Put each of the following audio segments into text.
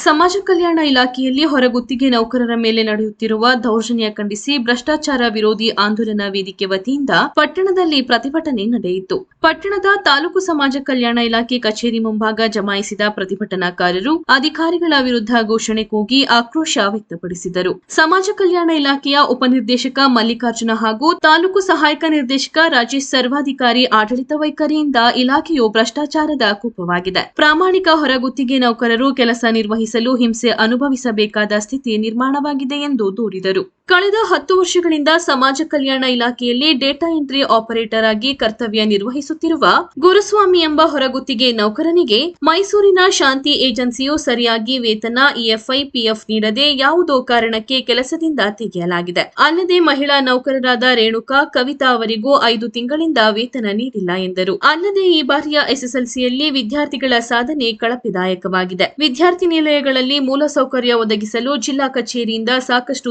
ಸಮಾಜ ಕಲ್ಯಾಣ ಇಲಾಖೆಯಲ್ಲಿ ಹೊರಗುತ್ತಿಗೆ ನೌಕರರ ಮೇಲೆ ನಡೆಯುತ್ತಿರುವ ದೌರ್ಜನ್ಯ ಖಂಡಿಸಿ ಭ್ರಷ್ಟಾಚಾರ ವಿರೋಧಿ ಆಂದೋಲನ ವೇದಿಕೆ ವತಿಯಿಂದ ಪಟ್ಟಣದಲ್ಲಿ ಪ್ರತಿಭಟನೆ ನಡೆಯಿತು. ಪಟ್ಟಣದ ತಾಲೂಕು ಸಮಾಜ ಕಲ್ಯಾಣ ಇಲಾಖೆ ಕಚೇರಿ ಮುಂಭಾಗ ಜಮಾಯಿಸಿದ ಪ್ರತಿಭಟನಾಕಾರರು ಅಧಿಕಾರಿಗಳ ವಿರುದ್ಧ ಘೋಷಣೆ ಕೂಗಿ ಆಕ್ರೋಶ ವ್ಯಕ್ತಪಡಿಸಿದರು. ಸಮಾಜ ಕಲ್ಯಾಣ ಇಲಾಖೆಯ ಉಪನಿರ್ದೇಶಕ ಮಲ್ಲಿಕಾರ್ಜುನ ಹಾಗೂ ತಾಲೂಕು ಸಹಾಯಕ ನಿರ್ದೇಶಕ ರಾಜೇಶ್ ಸರ್ವಾಧಿಕಾರಿ ಆಡಳಿತ ವೈಖರಿಯಿಂದ ಇಲಾಖೆಯು ಭ್ರಷ್ಟಾಚಾರದ ಕೂಪವಾಗಿದೆ. ಪ್ರಾಮಾಣಿಕ ಹೊರಗುತ್ತಿಗೆ ನೌಕರರು ಕೆಲಸ ನಿರ್ವಹಿಸಲು ಹಿಂಸೆ ಅನುಭವಿಸಬೇಕಾದ ಸ್ಥಿತಿ ನಿರ್ಮಾಣವಾಗಿದೆ ಎಂದು ದೂರಿದರು. ಕಳೆದ ಹತ್ತು ವರ್ಷಗಳಿಂದ ಸಮಾಜ ಕಲ್ಯಾಣ ಇಲಾಖೆಯಲ್ಲಿ ಡೇಟಾ ಎಂಟ್ರಿ ಆಪರೇಟರ್ ಆಗಿ ಕರ್ತವ್ಯ ನಿರ್ವಹಿಸುತ್ತಿರುವ ಗುರುಸ್ವಾಮಿ ಎಂಬ ಹೊರಗುತ್ತಿಗೆ ನೌಕರನಿಗೆ ಮೈಸೂರಿನ ಶಾಂತಿ ಏಜೆನ್ಸಿಯು ಸರಿಯಾಗಿ ವೇತನ, ಇಎಫ್ಐ, ಪಿಎಫ್ ನೀಡದೆ ಯಾವುದೋ ಕಾರಣಕ್ಕೆ ಕೆಲಸದಿಂದ ತೆಗೆಯಲಾಗಿದೆ. ಅಲ್ಲದೆ ಮಹಿಳಾ ನೌಕರರಾದ ರೇಣುಕಾ, ಕವಿತಾ ಅವರಿಗೂ ಐದು ತಿಂಗಳಿಂದ ವೇತನ ನೀಡಿಲ್ಲ ಎಂದರು. ಅಲ್ಲದೆ ಈ ಬಾರಿಯ ಎಸ್ಎಸ್ಎಲ್ಸಿಯಲ್ಲಿ ವಿದ್ಯಾರ್ಥಿಗಳ ಸಾಧನೆ ಕಳಪೆದಾಯಕವಾಗಿದೆ. ವಿದ್ಯಾರ್ಥಿ ನಿಲಯಗಳಲ್ಲಿ ಮೂಲಸೌಕರ್ಯ ಒದಗಿಸಲು ಜಿಲ್ಲಾ ಕಚೇರಿಯಿಂದ ಸಾಕಷ್ಟು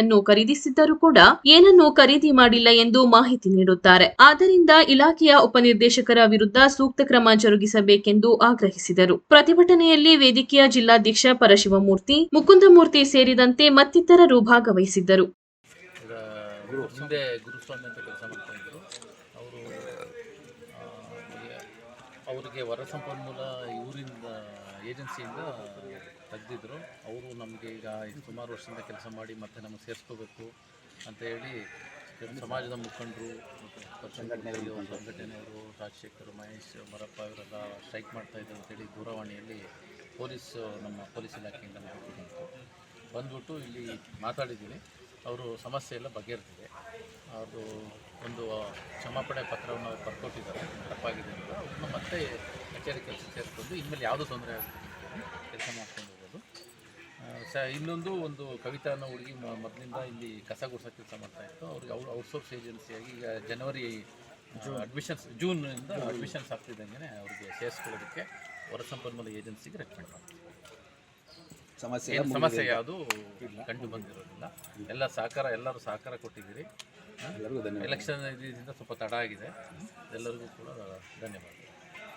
ಸಾಮಗ್ರಿಗಳನ್ನು ಖರೀದಿಸಿದ್ದರೂ ಕೂಡ ಏನನ್ನೂ ಖರೀದಿ ಮಾಡಿಲ್ಲ ಎಂದು ಮಾಹಿತಿ ನೀಡುತ್ತಾರೆ. ಆದ್ದರಿಂದ ಇಲಾಖೆಯ ಉಪನಿರ್ದೇಶಕರ ವಿರುದ್ಧ ಸೂಕ್ತ ಕ್ರಮ ಜರುಗಿಸಬೇಕೆಂದು ಆಗ್ರಹಿಸಿದರು. ಪ್ರತಿಭಟನೆಯಲ್ಲಿ ವೇದಿಕೆಯ ಜಿಲ್ಲಾಧ್ಯಕ್ಷ ಪರಶಿವಮೂರ್ತಿ, ಮುಕುಂದಮೂರ್ತಿ ಸೇರಿದಂತೆ ಮತ್ತಿತರರು ಭಾಗವಹಿಸಿದ್ದರು. ಅವರಿಗೆ ವರ ಸಂಪನ್ಮೂಲ ಇವರಿಂದ ಏಜೆನ್ಸಿಯಿಂದ ತೆಗೆದಿದ್ರು. ಅವರು ನಮಗೆ ಈಗ ಸುಮಾರು ವರ್ಷದಿಂದ ಕೆಲಸ ಮಾಡಿ ಮತ್ತೆ ನಮಗೆ ಸೇರಿಸ್ಕೋಬೇಕು ಅಂತ ಹೇಳಿ ಸಮಾಜದ ಮುಖಂಡರು ಸಂಘಟನೆಗಳು ಸಂಘಟನೆಯವರು, ರಾಜಶೇಖರ್, ಮಹೇಶ್, ಮರಪ್ಪ ಇವರೆಲ್ಲ ಸ್ಟ್ರೈಕ್ ಮಾಡ್ತಾ ಇದ್ದಾರೆ ಅಂತೇಳಿ ದೂರವಾಣಿಯಲ್ಲಿ ಪೊಲೀಸ್, ನಮ್ಮ ಪೊಲೀಸ್ ಇಲಾಖೆಯಿಂದ ಬಂದ್ಬಿಟ್ಟು ಇಲ್ಲಿ ಮಾತಾಡಿದ್ದೀನಿ ಅವರು ಸಮಸ್ಯೆ ಎಲ್ಲ ಬಗೆಹರಿದಿದೆ. ಅದು ಒಂದು ಕ್ಷಮಾಪಣೆ ಪತ್ರವನ್ನು ಅವ್ರು ಬರ್ಕೊಟ್ಟಿದ್ದಾರೆ ತಪ್ಪಾಗಿದೆ ಅಂತ. ಅವ್ರನ್ನ ಮತ್ತೆ ಕಚೇರಿ ಕೆಲಸ ಸೇರಿಕೊಂಡು ಇನ್ಮೇಲೆ ಯಾವುದೂ ತೊಂದರೆ ಕೆಲಸ ಮಾಡ್ಕೊಂಡು ಹೋಗೋದು. ಸ ಇನ್ನೊಂದು ಒಂದು ಕವಿತಾ ಅನ್ನೋ ಹುಡುಗಿ ಮೊದಲಿಂದ ಇಲ್ಲಿ ಕಸ ಗುಡ್ಸೋ ಕೆಲಸ ಮಾಡ್ತಾ ಇತ್ತು. ಅವ್ರಿಗೆ ಅವ್ರು ಔಟ್ಸೋರ್ಸ್ ಏಜೆನ್ಸಿಯಾಗಿ ಈಗ ಜನವರಿ ಅಡ್ಮಿಷನ್ಸ್ ಜೂನಿಂದ ಅಡ್ಮಿಷನ್ಸ್ ಆಗ್ತಿದ್ದಂಗೆ ಅವ್ರಿಗೆ ಸೇರಿಸ್ಕೊಳ್ಳೋದಕ್ಕೆ ಹೊರ ಸಂಪನ್ಮೂಲ ಏಜೆನ್ಸಿಗೆ ರೆಕಮೆಂಡ್ ಮಾಡ್ತೀವಿ ಸಮಸ್ಯೆ ಸಮಸ್ಯೆ ಯಾವುದು ಕಂಡು ಬಂದಿರೋದಿಲ್ಲ. ಎಲ್ಲ ಸಹಕಾರ ಎಲ್ಲರೂ ಸಹಕಾರ ಕೊಟ್ಟಿದ್ದೀರಿ. ಎಲ್ಲರಿಗೂ ಧನ್ಯವಾದ ಎಲೆಕ್ಷನ್ ಇದರಿಂದ ಸ್ವಲ್ಪ ತಡ ಆಗಿದೆ. ಎಲ್ಲರಿಗೂ ಕೂಡ ಧನ್ಯವಾದ